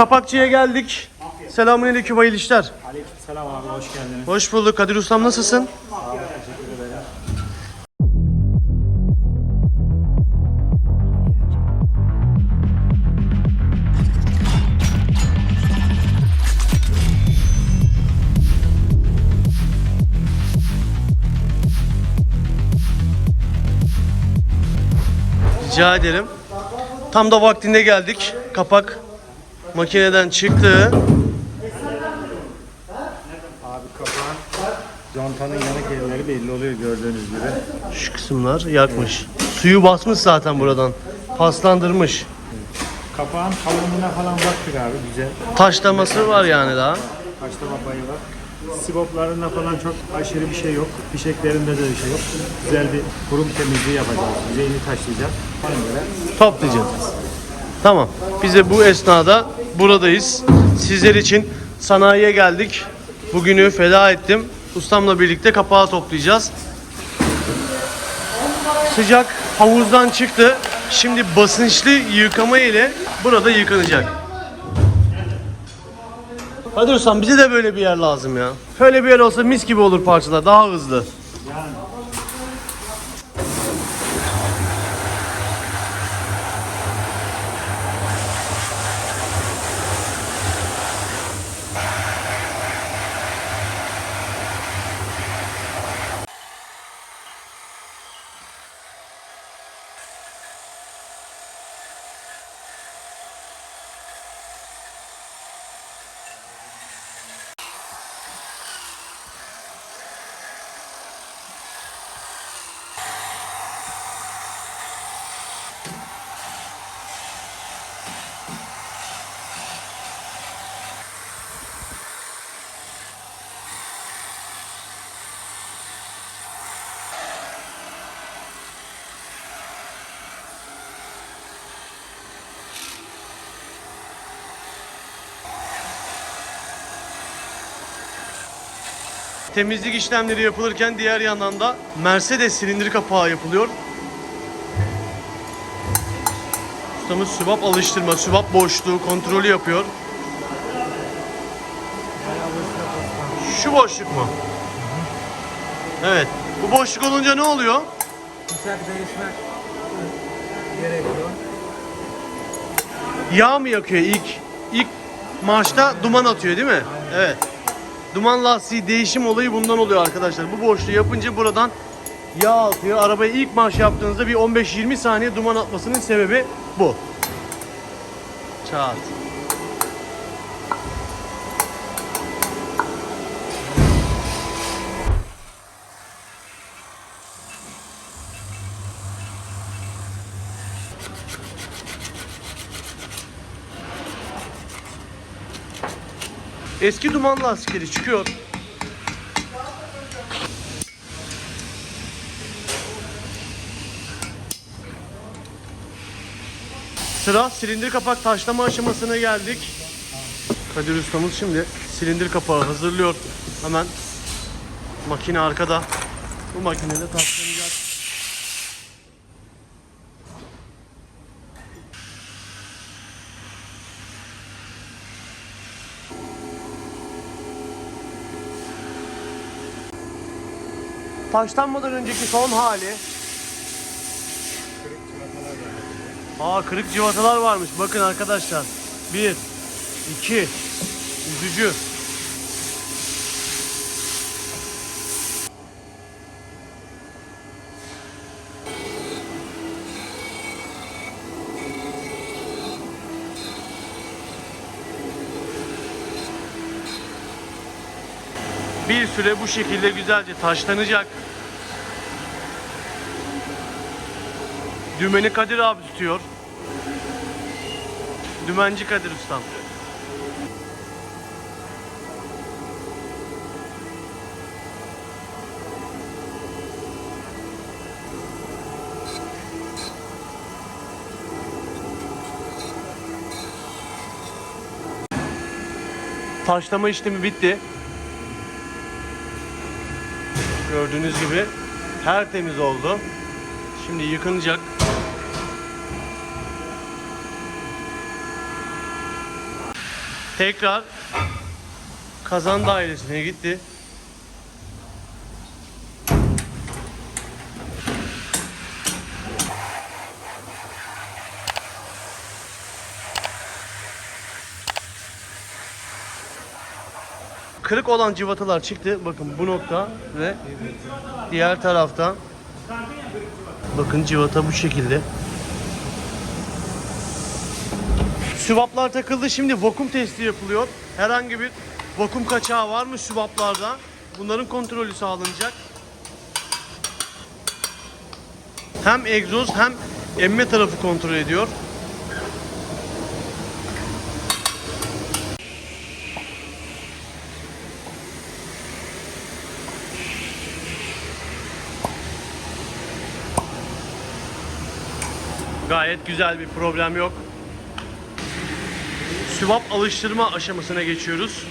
kapakçıya geldik. Selamünaleyküm hayırlı işler. Aleykümselam abi hoş geldiniz. Hoş bulduk Kadir Ustam nasılsın? Rica ederim. Tam da vaktinde geldik. Kapak makineden çıktı. Abi kapağın contanın yanık yerleri belli oluyor gördüğünüz gibi. Şu kısımlar yakmış. Suyu basmış zaten buradan. Paslandırmış. Kapağın kalınlığına falan baktık abi güzel. Taşlaması var yani daha. Kaçlama payı var. Siboplarında falan çok aşırı bir şey yok. Fişeklerinde de bir şey yok. Güzel bir kurum temizliği yapacağız. Yüzeyini taşlayacağız. Ona göre Toplayacağız. Tamam. Biz de bu esnada buradayız. Sizler için sanayiye geldik. Bugünü feda ettim. Ustamla birlikte kapağı toplayacağız. Sıcak havuzdan çıktı. Şimdi basınçlı yıkama ile burada yıkanacak. Hadi ustam bize de böyle bir yer lazım ya. Şöyle bir yer olsa mis gibi olur parçalar daha hızlı. Temizlik işlemleri yapılırken diğer yandan da Mercedes silindir kapağı yapılıyor. Ustamız sübap alıştırma, sübap boşluğu kontrolü yapıyor. Şu boşluk mu? Evet. Bu boşluk olunca ne oluyor? Bıçak değişmek gerekiyor. Yağ mı yakıyor ilk? İlk marşta duman atıyor değil mi? Evet. Duman lastiği değişim olayı bundan oluyor arkadaşlar. Bu boşluğu yapınca buradan yağ atıyor. Arabayı ilk marş yaptığınızda bir 15-20 saniye duman atmasının sebebi bu. Çat. Eski duman lastikleri çıkıyor. Sıra silindir kapak taşlama aşamasına geldik. Kadir ustamız şimdi silindir kapağı hazırlıyor. Hemen makine arkada. Bu makinede taşlanacak. Taşlanmadan önceki son hali. Aa kırık civatalar varmış. Bakın arkadaşlar. Bir, iki, üzücü. Bir süre bu şekilde güzelce taşlanacak. Dümeni Kadir abi tutuyor. Dümenci Kadir ustam. Taşlama işlemi bitti. Gördüğünüz gibi tertemiz oldu. Şimdi yıkanacak. Tekrar kazan dairesine gitti. Kırık olan civatalar çıktı. Bakın bu nokta ve diğer tarafta. Bakın civata bu şekilde. Süvaplar takıldı. Şimdi vakum testi yapılıyor. Herhangi bir vakum kaçağı var mı süvaplarda? Bunların kontrolü sağlanacak. Hem egzoz hem emme tarafı kontrol ediyor. Gayet güzel bir problem yok. Süvap alıştırma aşamasına geçiyoruz.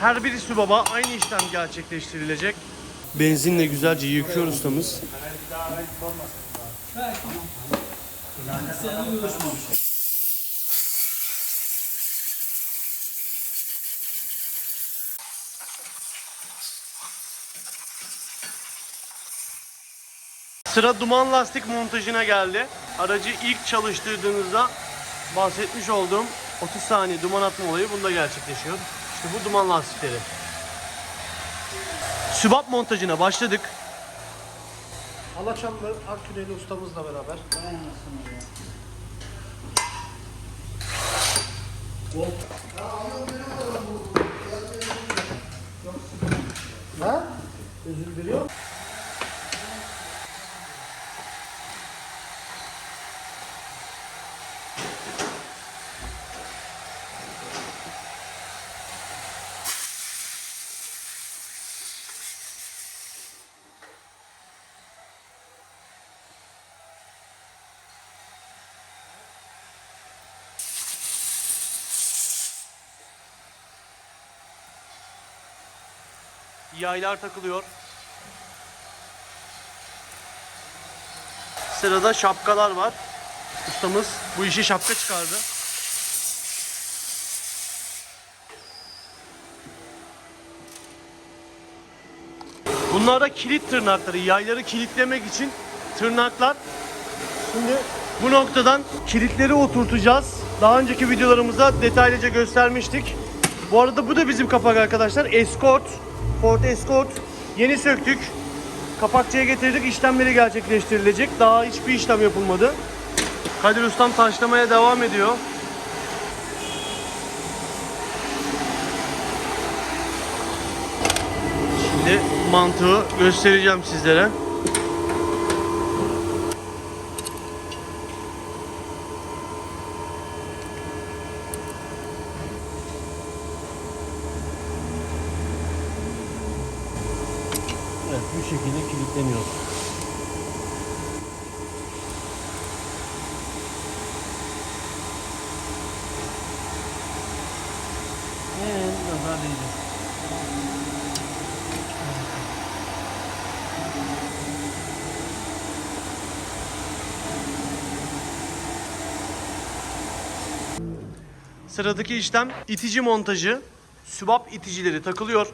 Her bir sübaba aynı işlem gerçekleştirilecek. Benzinle güzelce yıkıyor ustamız. Sıra duman lastik montajına geldi. Aracı ilk çalıştırdığınızda bahsetmiş olduğum 30 saniye duman atma olayı bunda gerçekleşiyor. İşte bu duman lastikleri. Sübap montajına başladık. Alaçamlı Aküreli ustamızla beraber. Ha? Özür Yaylar takılıyor. Sırada şapkalar var. Ustamız bu işi şapka çıkardı. Bunlar da kilit tırnakları. Yayları kilitlemek için tırnaklar. Şimdi bu noktadan kilitleri oturtacağız. Daha önceki videolarımızda detaylıca göstermiştik. Bu arada bu da bizim kapak arkadaşlar. Escort, Ford Escort. Yeni söktük. Kapakçıya getirdik. İşlemleri gerçekleştirilecek. Daha hiçbir işlem yapılmadı. Kadir Ustam taşlamaya devam ediyor. Şimdi mantığı göstereceğim sizlere. Evet, nazar değdi. Sıradaki işlem itici montajı. Sübap iticileri takılıyor.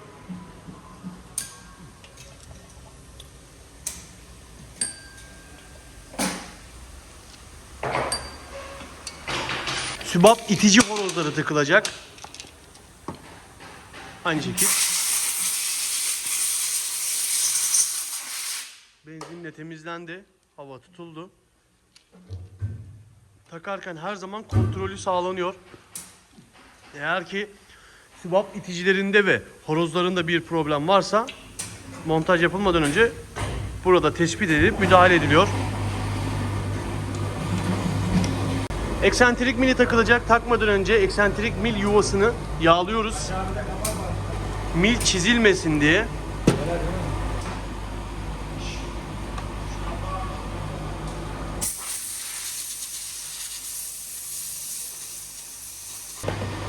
Sübap itici horozları takılacak. Aynı şekil. Benzinle temizlendi. Hava tutuldu. Takarken her zaman kontrolü sağlanıyor. Eğer ki sübap iticilerinde ve horozlarında bir problem varsa montaj yapılmadan önce burada tespit edilip müdahale ediliyor. Eksentrik mili takılacak. Takmadan önce eksentrik mil yuvasını yağlıyoruz. Mil çizilmesin diye.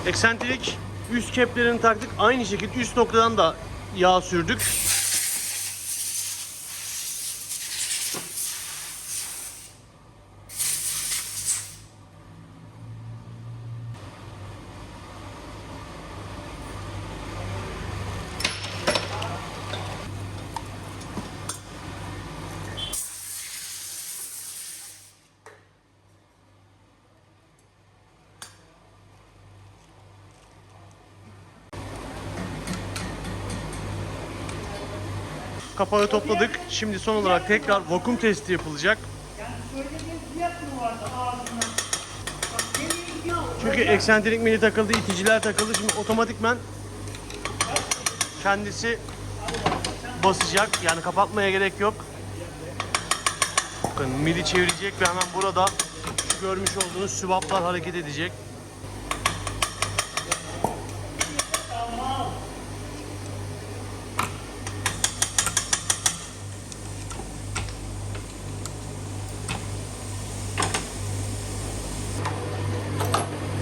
Eksentrik üst keplerini taktık. Aynı şekilde üst noktadan da yağ sürdük. Kapağı topladık. Şimdi son olarak tekrar vakum testi yapılacak. Çünkü eksentrik mili takıldı, iticiler takıldı. Şimdi otomatikmen kendisi basacak. Yani kapatmaya gerek yok. Bakın mili çevirecek ve hemen burada görmüş olduğunuz sübaplar hareket edecek.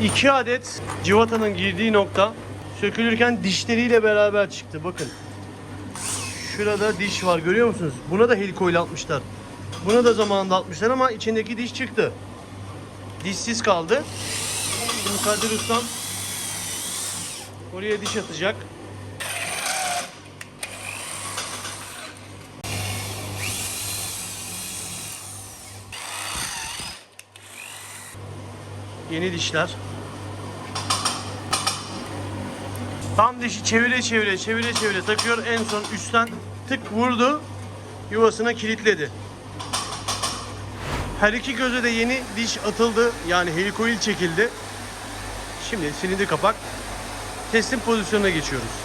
İki adet civatanın girdiği nokta sökülürken dişleriyle beraber çıktı. Bakın. Şurada diş var görüyor musunuz? Buna da helikoyle atmışlar. Buna da zamanında atmışlar ama içindeki diş çıktı. Dişsiz kaldı. Şimdi Kadir Ustam oraya diş atacak. Yeni dişler. Tam dişi çevire çevire çevire çevire takıyor. En son üstten tık vurdu. Yuvasına kilitledi. Her iki göze de yeni diş atıldı. Yani helikoil çekildi. Şimdi silindir kapak. Teslim pozisyonuna geçiyoruz.